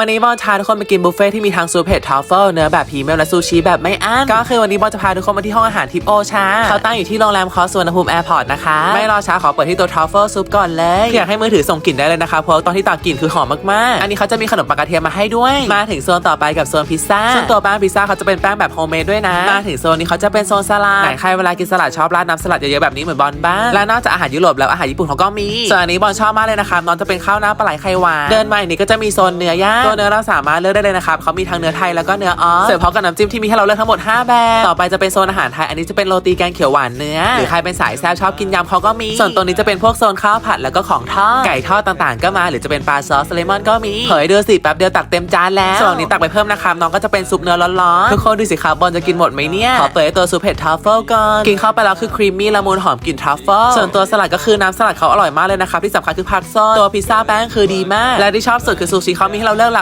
วันนี้บอลพาทุกคนไปกินบุฟเฟ่ที่มีทั้งซูเผ็ดทรัฟเฟิลเนื้อแบบพรีเมียมและซูชิแบบไม่อั้นก็คือวันนี้บอลจะพาทุกคนมาที่ห้องอาหารทิปโอชาเขาตั้งอยู่ที่โรงแรมคอสวนภูมิแอร์พอร์ตนะคะไม่รอช้าขอเปิดที่ตัวทรัฟเฟิลซุปก่อนเลยอยากให้มือถือส่งกลิ่นได้เลยนะคะเพราะว่าตอนที่ตากกลิ่นคือหอมมากๆ อันนี้เขาจะมีขนมปังกระเทียมมาให้ด้วย มาถึงโซนต่อไปกับโซนพิซซ่าซึ่งตัวแป้งพิซซ่าเขาจะเป็นแป้งแบบโฮมเมดด้วยนะมาถึงโซนนี้เขาจะเป็นโซนสลัดไหนใครเวลากินสลัดชอบราดน้ำสลัดเยอะๆแบบนี้เหมือนบอลบ้างและนอกจากอาหารยุโรปแล้วอาหารญี่ปุ่นเขาก็มีส่วนอันนี้บอลชอบมากเลยนะครับน้องจะเป็นข้าวหน้าปลาไหลไข่หวานเดินมาอย่างนี้ก็จะมีโซนเนื้อย่างตัวเนื้อเราสามารถเลือกได้เลยนะครับเขามีทั้งเนื้อไทยแล้วก็เนื้อออสเสิร์ฟพร้อมกับน้ำจิ้มที่มีให้เราเลือกทั้งหมด 5 แบบ ต่อไปจะเป็นโซนอาหารไทย อันนี้จะเป็นโรตีแกงเขียวหวานเนื้อ หรือใครเป็นสายแซ่บชอบกินยำเขาก็มี ส่วนตัวนี้จะเป็นพวกโซนข้าวผัดแล้วก็ของทอด ไก่ทอดต่างๆ ก็มา หรือจะเป็นปลาซอสเลมอนก็มี เผยดูสิแป๊บเดียวตักเต็มจานแล้ว ส่วนนี้ตักไปเพิ่มนะครับน้องก็จะเป็นซุปเนื้อร้อนๆ ทุกคนดูสิครับบอลจะกินหมดไหมเนี่ย ขอเปิดตัวซุปเผ็ดทรัฟเฟิลก่อน กินเข้าไปแล้วคือครีมมี่ละมุนหอมกลิ่นทรัฟเฟิล ส่วนตัวสลัดก็คือน้ำสลัดเขาอร่อยมากเลยนะครับที่สำคัญคือผักสดตัวพิซซ่าแป้งคือดีมาก และที่ชอบสุดคือซูชิเขามีให้เราเลือกห